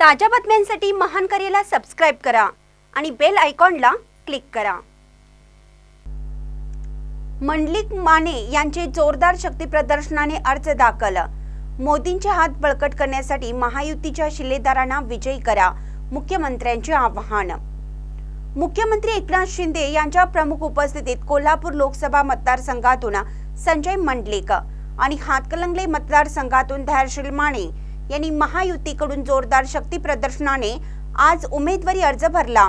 ताज्या बातम्यांसाठी महान करेला सबस्क्राईब करा आणि बेल आयकॉनला क्लिक करा. मंडलिक माने यांचे जोरदार शक्ती प्रदर्शनाने अर्ज दाखल. मोदींचे हात बळकट करण्यासाठी महायुतीच्या शिलेदारांना विजयी करा मुख्यमंत्र्यांचे आवाहन. मुख्यमंत्री एकनाथ शिंदे यांच्या प्रमुख उपस्थितीत कोल्हापूर लोकसभा मतदारसंघातून संजय मंडलिक आणि हातकलंगले मतदारसंघातून धैर्यशील माने यांनी महायुतीकडून जोरदार शक्ती प्रदर्शनाने आज उमेदवारी अर्ज भरला.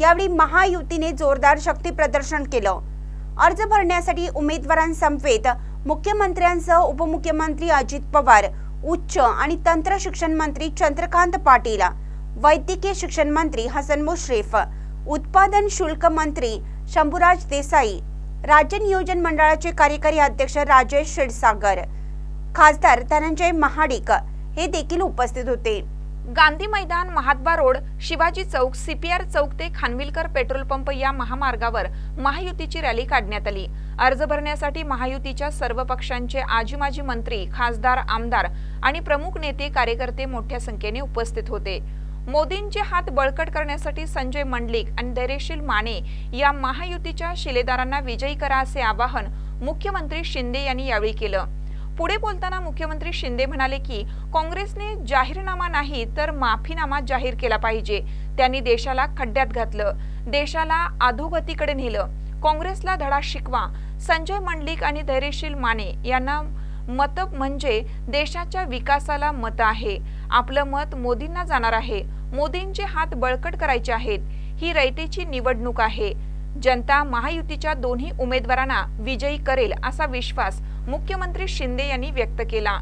यावेळी महायुतीने जोरदार शक्ती प्रदर्शन केलं. अर्ज भरण्यासाठी उमेदवारांसमवेत मुख्यमंत्र्यांसह उपमुख्यमंत्री अजित पवार उच्च आणि तंत्र शिक्षण मंत्री चंद्रकांत पाटील वैद्यकीय शिक्षण मंत्री हसन मुश्रीफ उत्पादन शुल्क मंत्री शंभूराज देसाई राज्य नियोजन मंडळाचे कार्यकारी अध्यक्ष राजेश क्षीरसागर खासदार धनंजय महाडिक हे देखील उपस्थित होते. गांधी मैदान महात्मा रोड शिवाजी चौक सीपीआर चौक ते खानविलकर पेट्रोल पंप या महामार्गावर महायुतीची रॅली काढण्यात आली. अर्ज भरण्यासाठी महायुतीच्या सर्व पक्षांचे आजी माजी मंत्री खासदार आमदार आणि प्रमुख नेते कार्यकर्ते मोठ्या संख्येने उपस्थित होते. मोदींचे हात बळकट करण्यासाठी संजय मंडलिक आणि धैर्यशील माने या महायुतीच्या शिलेदारांना विजयी करा असे आवाहन मुख्यमंत्री शिंदे यांनी यावेळी केलं. पुढे बोलताना मुख्यमंत्री शिंदे म्हणाले की काँग्रेसने जाहीरनामा नाही तर माफीनामा जाहीर केला पाहिजे. त्यांनी देशाला खड्ड्यात घातलं देशाला अधोगतीकडे नेलं. काँग्रेसला धडा शिकवा. संजय मंडलिक आणि धैर्यशील माने यांना मत म्हणजे देशाच्या विकासाला मत आहे. आपलं मत मोदींना जाणार आहे. मोदींचे हात बळकट करायचे आहेत. ही रयतेची निवडणूक आहे. जनता महायुतीच्या दोन्ही उमेदवारांना विजयी करेल असा विश्वास मुख्यमंत्री शिंदे यांनी व्यक्त केला.